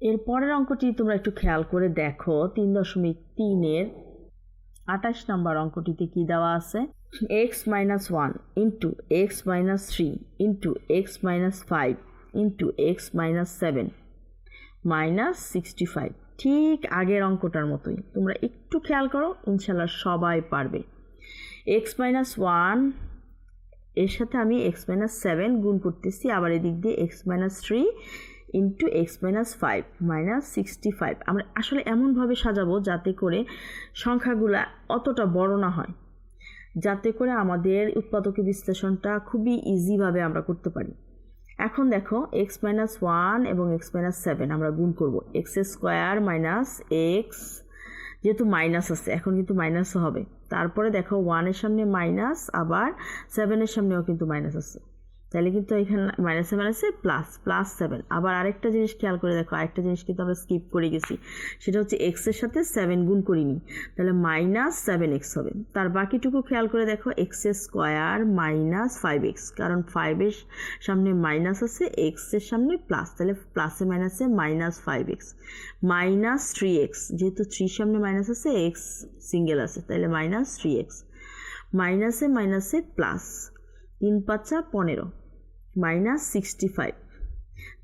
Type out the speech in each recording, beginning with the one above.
এর পরের অঙ্কটি তোমরা একটু খেয়াল করে দেখো, তিন দশমিক তিনের আঠাশ নম্বর অঙ্কটিতে কি দেওয়া আছে? X minus one into x minus three into x minus five into x minus seven minus sixty five ঠিক আগের অঙ্কটার মতোই। তোমরা একটু খেয়াল করো ইনশাল্লাহ সবাই পারবে। এক্স মাইনাস ওয়ানের সাথে আমি এক্স মাইনাস সেভেন গুণ করতেছি, আবার এদিক দিয়ে x minus three into x minus five minus sixty five আমরা আসলে এমনভাবে সাজাবো যাতে করে সংখ্যাগুলা অতটা বড় না হয়, যাতে করে আমাদের উৎপাদক বিশ্লেষণটা খুবই ইজিভাবে আমরা করতে পারি। এখন দেখো এক্স মাইনাস ওয়ান এবং এক্স মাইনাস সেভেন আমরা গুণ করব। এক্স স্কোয়ার মাইনাস এক্স যেহেতু মাইনাস আছে, এখন কিন্তু মাইনাসও হবে। তারপরে দেখো ওয়ানের সামনে মাইনাস আবার সেভেনের সামনেও কিন্তু মাইনাস আছে। তাহলে কিন্তু এখানে মাইনাসে মাইনাসে প্লাস প্লাস সেভেন আবার আরেকটা জিনিস খেয়াল করে দেখো, আরেকটা জিনিস কিন্তু আমরা স্কিপ করে গেছি। সেটা হচ্ছে এক্সের সাথে সেভেন গুণ করিনি, তাহলে মাইনাস সেভেন এক্স হবে। তার বাকিটুকু খেয়াল করে দেখো x square minus five x কারণ ফাইভের সামনে মাইনাস আছে এক্সের সামনে প্লাস তাহলে প্লাসে মাইনাসে minus five x minus three x যেহেতু থ্রির সামনে মাইনাস আছে এক্স সিঙ্গেল আছে, তাহলে মাইনাস থ্রি এক্স মাইনাসে মাইনাসে প্লাস তিন পাঁচা পনেরো। মাইনাস সিক্সটি ফাইভ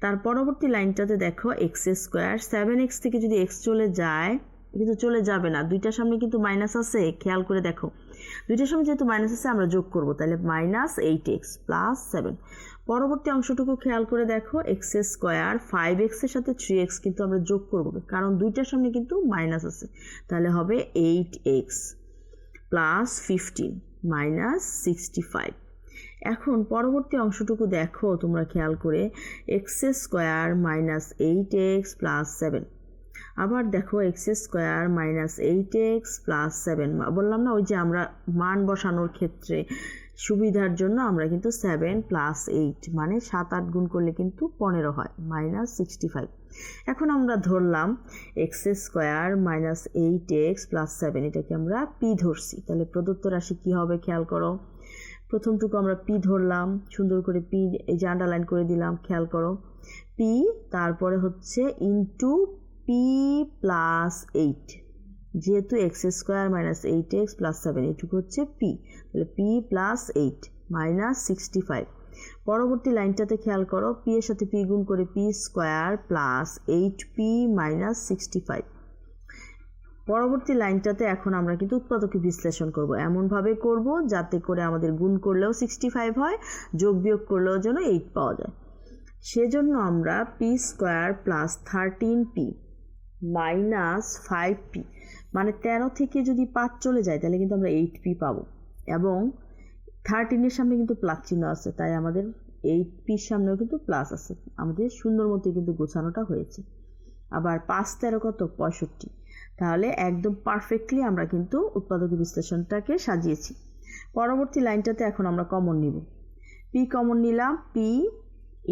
তার পরবর্তী লাইনটাতে দেখো এক্স স্কোয়ার সেভেন এক্স থেকে যদি এক্স চলে যায়, কিন্তু চলে যাবে না। দুইটার সামনে কিন্তু মাইনাস আছে, খেয়াল করে দেখো। দুইটার সামনে যেহেতু মাইনাস আছে, আমরা যোগ করব। তাহলে minus eight x plus seven পরবর্তী অংশটুকু খেয়াল করে দেখো এক্স স্কোয়ার ফাইভ এক্সের সাথে থ্রি এক্স কিন্তু আমরা যোগ করব, কারণ দুইটার সামনে কিন্তু মাইনাস আছে। তাহলে হবে eight x plus fifteen minus sixty five এখন পরবর্তী অংশটুকু দেখো, তোমরা খেয়াল করে x square minus eight x plus seven আবার দেখো x square minus eight x plus seven বললাম না, ওই যে আমরা মান বসানোর ক্ষেত্রে সুবিধার জন্য আমরা কিন্তু সেভেন প্লাস এইট মানে সাত আট গুণ করলে কিন্তু পনেরো হয় মাইনাস সিক্সটি ফাইভ এখন আমরা ধরলাম x square minus eight x plus seven এটাকে আমরা পি ধরছি। তাহলে প্রদত্ত রাশি কী হবে খেয়াল করো? প্রথমটুকু আমরা পি ধরলাম, সুন্দর করে পি এই যে আন্ডারলাইন করে দিলাম, খেয়াল করো। পি, তারপরে হচ্ছে ইন্টু পি প্লাস এইট যেহেতু x square minus eight x plus seven এটুকু হচ্ছে পি তাহলে p plus eight minus sixty five পরবর্তী লাইনটাতে খেয়াল করো পি এর সাথে পি গুণ করে p square plus eight p minus sixty five পরবর্তী লাইনটাতে এখন আমরা কিন্তু উৎপাদকে বিশ্লেষণ করব। এমনভাবে করব যাতে করে আমাদের গুণ করলেও সিক্সটি ফাইভ হয়, যোগ বিয়োগ করলেও যেন এইট পাওয়া যায়। সেজন্য আমরা p square plus thirteen p minus five p মানে তেরো থেকে যদি পাঁচ চলে যায়, তাহলে কিন্তু আমরা এইট পি পাবো। এবং থার্টিনের সামনে কিন্তু প্লাস চিহ্ন আছে, তাই আমাদের এইট পির সামনেও কিন্তু প্লাস আছে। আমাদের সুন্দর মতো কিন্তু গোছানোটা হয়েছে। আবার পাঁচ তেরো কত? পঁয়ষট্টি। তাহলে একদম পারফেক্টলি আমরা কিন্তু উৎপাদক বিশ্লেষণটাকে সাজিয়েছি। পরবর্তী লাইনটাতে এখন আমরা কমন নিব। পি কমন নিলাম p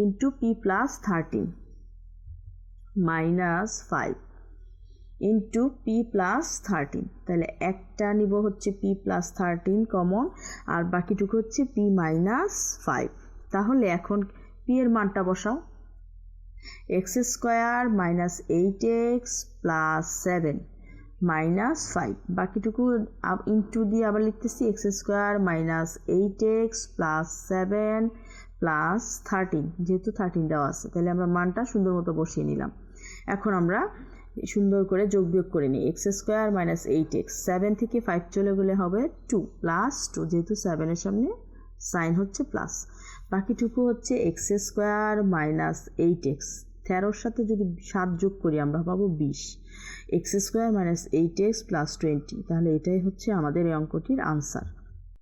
into p plus thirteen minus five into p plus thirteen তাহলে একটা নিব হচ্ছে পি প্লাস থার্টিন কমন আর বাকিটুকু হচ্ছে পি মাইনাস ফাইভ তাহলে এখন পি এর মানটা বসাও। X square minus eight x plus seven minus five. বাকিটুকু ইন্টু দিয়ে আবার লিখতেছি, x square minus eight x plus seven plus thirteen. যেহেতু থার্টিন দেওয়া আছে, তাহলে আমরা মানটা সুন্দর মতো বসিয়ে নিলাম। এখন আমরা সুন্দর করে যোগ বিয়োগ করে নিই। X square minus eight x, seven থেকে ফাইভ চলে গেলে হবে টু, প্লাস টু, যেহেতু সেভেনের সামনে সাইন হচ্ছে প্লাস। বাকিটুকু হচ্ছে x square minus eight x. তেরোর সাথে যদি সাত যোগ করি, আমরা পাবো বিশ। X square minus eight x plus twenty. তাহলে এটাই হচ্ছে আমাদের এই অঙ্কটির আনসার।